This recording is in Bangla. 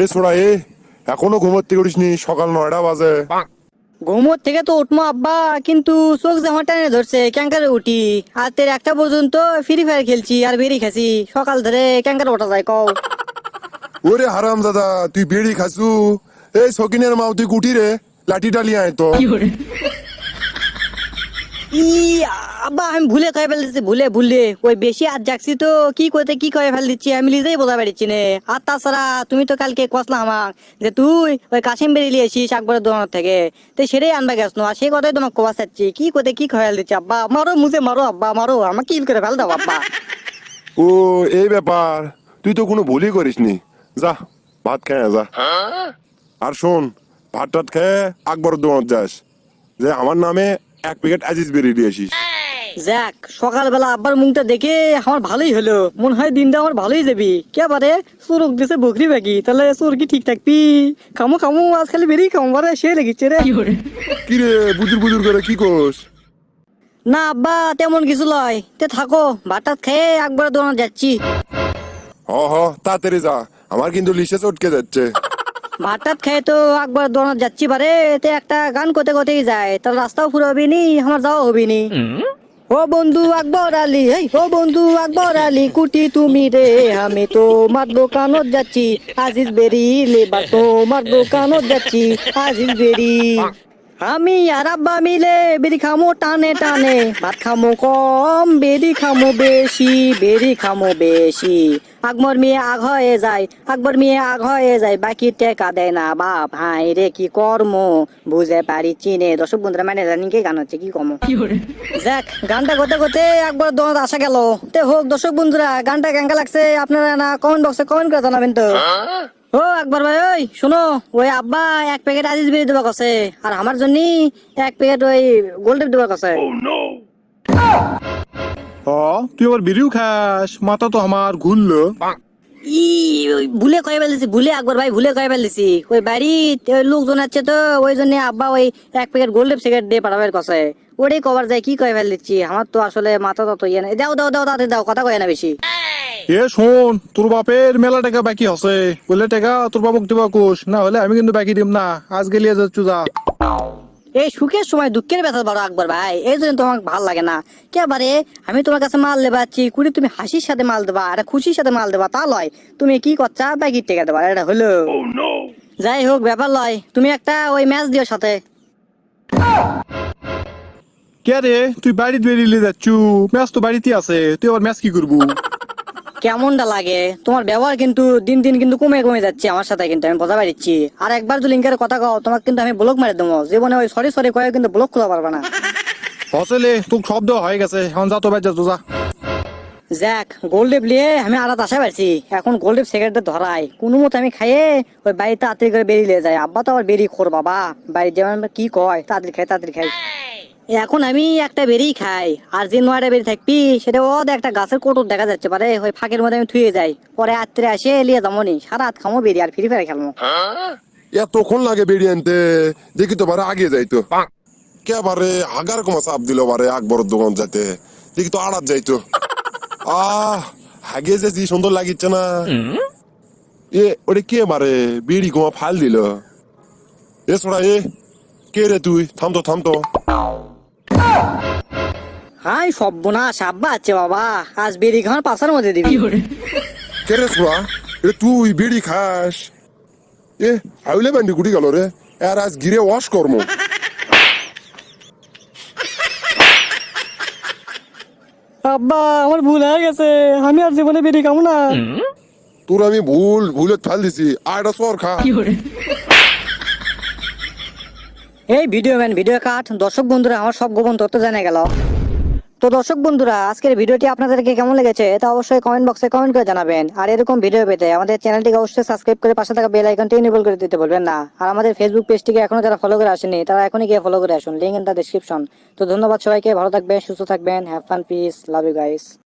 এ ছোড়া এ এখনও ঘুমোতে করিসনি সকাল নয়টা বাজে। ঘুমোর থেকে তো উঠবো আব্বা কিন্তু চোখ জামা টানে ধরছে ক্যাঙ্কারে উঠি। আর তের একটা পর্যন্ত ফ্রি ফায়ার খেলছি আর বেরি খাসি সকাল ধরে ক্যাঙ্কারে ওঠা যায় কও। ওরে হারাম দাদা তুই বেড়ি খাসু এই সকিনের মাও তুই কুটি রে লাঠি ডালি আয় তো। ই আব্বা আমি ভুলে কয়ে ফেল দিচ্ছি ভুলে ভুলে। ওই বেশি আর যাচ্ছি তো কি করতে কি কয়ে ফেল দিচ্ছি আমি নিজেই বোঝা পারছি নে। আর তাছাড়া তুমি তো কালকে কসলা আমাক যে তুই ওই কাশিম বেরিয়ে নিয়ে আসিস একবারের দোকান থেকে। তো সেটাই আনবা গেছ না সেই কথাই তোমাকে কবা চাচ্ছি। কি করতে কি কয়ে ফেল দিচ্ছি আব্বা? মারো মুঝে মারো আব্বা মারো। আমাকে কিল করে ফেল দাও আব্বা। ও এই ব্যাপার। তুই তো কোনো ভুলই করিসনি। যা ভাত খেয়ে যা। আর শোন ভাত টাত খেয়ে আকবর দোকান যাস। যে আমার নামে এক প্যাকেট আজিজ বেরিয়ে দিয়ে আসিস। যাক সকালবেলা আব্বার মুখটা দেখে আমার ভালোই হলো। মনে হয় দিনটা আমার ভালোই যাবি। কে পারে সুরক দিছে বকরি বাকি। তাহলে সুর কি ঠিক থাকবি? খামো খামো আজ খালি বেরিয়ে খামো বারে সে লেগেছে রে। কি রে বুজুর বুজুর করে কি কোস না আব্বা তেমন কিছু লয়। তে থাকো ভাতটাত খেয়ে একবার দোকান যাচ্ছি। হ হ তাড়াতাড়ি যা। আমার কিন্তু লিসে চটকে যাচ্ছে। ভাতটাত খেয়ে তো একবার দোকান যাচ্ছি বারে তে একটা গান করতে করতেই যায়। তার রাস্তাও ফুরে হবি নি আমার যাওয়া হবি নি। ও বন্ধু আকবর আলী এই ও বন্ধু আকবর আলী, কুটি তুমি রে আমি তোমার দোকানত যাচ্ছি। আজিজ বেরি লেবার তোমার দোকানত যাচ্ছি, আজিজ বেরি আমি আর আব্বা মিলে বেরি খামো টানে টানে। ভাত খামো কম বেরি খামো বেশি বেরি খামো বেশি আকবর মেয়ে আগ হয়ে যায় আকবর মেয়ে আগ হয়ে যায় বাকি টেকা দেয় না বাপ হাই রে কি কর্ম? বুঝে পারি চিনে। দর্শক বন্ধুরা মানে জানি কি গান হচ্ছে কি কম যাক গানটা করতে করতে একবার দোকান আসা গেল। তে হোক দর্শক বন্ধুরা গানটা কেঙ্কা লাগছে আপনারা না কমেন্ট বক্সে কমেন্ট করে জানাবেন তো। ও একবার ভাই ওই শোনো ওই আব্বা এক প্যাকেট আজিজ বিড়ি দেবা কছে আর আমার জন্য এক প্যাকেট ওই গোল্ডেপ দেবা কছে হ তুই আবার বিড়িও খাস? মাথা তো আমার ঘুরলো। ই ওই ভুলে কয়ে ফেলেছি ভুলে একবার ভাই ভুলে কয়ে ফেলেছি ওই বাড়ি লোকজন আছে তো ওই জন্য আব্বা ওই এক প্যাকেট গোল্ডেপ সিগারেট দিয়ে পাঠাবার কছে ওটাই কভার যায় কি কয়ে ফেল দিচ্ছি আমার তো আসলে মাথা তত ইয়ে নাই। দাও দাও দাও তাড়াতাড়ি দাও কথা কয়ে না বেশি। এ শোন তোর বাপের মেলা টাকা বাকি আছে। বললে টাকা তোর বাবুক দিবা কোষ না হলে আমি কিন্তু বাকি দিম না। আজ গেলিয়ে যাচ্ছু যা। এই সুখের সময় দুঃখের ব্যথা বড় আকবর ভাই। এই জন্য তোমার ভালো লাগে না। কেবারে আমি তোমার কাছে মাল দেবা আছি কুড়ি তুমি হাসির সাথে মাল দেবা আর খুশির সাথে মাল দেবা তা লয়। তুমি কি করছা? ব্যাগির টেকা দেবা এটা হলো। যাই হোক ব্যাপার লয়। তুমি একটা ওই ম্যাচ দিও সাথে। কে রে? তুই বাড়িতে বেরিয়ে যাচ্ছু? ম্যাচ তো বাড়িতে আছে। তুই আবার ম্যাচ কি করবু? কেমনটা লাগে? তোমার ব্যবহার কিন্তু দিন দিন কিন্তু কমে কমে যাচ্ছে আমার সাথে কিন্তু আমি বোঝা পারছি। আর একবার যদি লিঙ্কের কথা কও তোমাকে কিন্তু আমি ব্লক মারি দেবো। জীবনে ওই সরি সরি কয়ে কিন্তু ব্লক খোলা পারবে না। হসলে তোর শব্দ হয়ে গেছে। এখন যা তো বাজ যা যাক গোল্ডেপ নিয়ে আমি আড়াত আসা পারছি। এখন গোল্ডেপ সিগারেটটা ধরাই। কোনো মতো আমি খাইয়ে ওই বাড়িতে তাড়াতাড়ি করে বেরিয়ে যায়। আব্বা তো আবার বেরিয়ে খোর বাবা। বাড়ি যেমন কি কয় তাড়াতাড়ি খাই তাড়াতাড়ি খাই। এখন আমি একটা বেরিয়ে খাই। আর যে নয়টা বেরিয়ে থাকবি, সেটা ও একটা গাছের কোটর দেখা যাচ্ছে, পারে ওই ফাঁকের মধ্যে আমি থুয়ে যাই। পরে আত্রে আসে এলিয়ে যাবনি সারা হাত খামো বেরিয়ে আর ফ্রি ফায়ার খেলব এতক্ষণ লাগে বেরিয়ে আনতে, দেখি তো বারে আগে যাইতো কে বারে হাগার কমা চাপ দিল বারে আকবর দোকান যাইতে। দেখি তো আড়াত যাইতো আহ হাগে যে কি সুন্দর লাগিচ্ছে না। এ ওরে কে বারে বিড়ি কমা ফাল দিল। এ ছোড়া এ, কে রে তুই? থাম তো থাম তো। হাই সব্যনাশ আব্বা আছে বাবা। আজ বেরি খাওয়ার পাশার মধ্যে দিবি। কে রে ছোড়া এ তুই বিড়ি খাস? এ বান্ডি গুটি গেল রে। আর আজ গিরে ওয়াশ কর্ম। আব্বা আমার ভুল হয়ে গেছে। আমি আর জীবনে বেরি খাব না। তোর আমি ভুল ভুলে ফাল দিছি। আর একটা সর খা। এই ভিডিও ম্যান, ভিডিও কাট। দর্শক বন্ধুরা, আমার সব গোপন তথ্য জানা গেল। তো দর্শক বন্ধুরা, আজকের ভিডিওটি আপনাদেরকে কেমন লেগেছে তা অবশ্যই কমেন্ট বক্সে কমেন্ট করে জানাবেন। আর এরকম ভিডিও পেতে আমাদের চ্যানেলটিকে অবশ্যই সাবস্ক্রাইব করে পাশে থাকা বেল আইকনটি এনেবল করে দিতে বলবেন না। আর আমাদের ফেসবুক পেজটিকে এখনও যারা ফলো করে আসেনি তারা এখনই গিয়ে ফলো করে আসুন। লিঙ্ক ইন দ্য ডিসক্রিপশন তো ধন্যবাদ সবাইকে, ভালো থাকবেন, সুস্থ থাকবেন have fun peace love you guys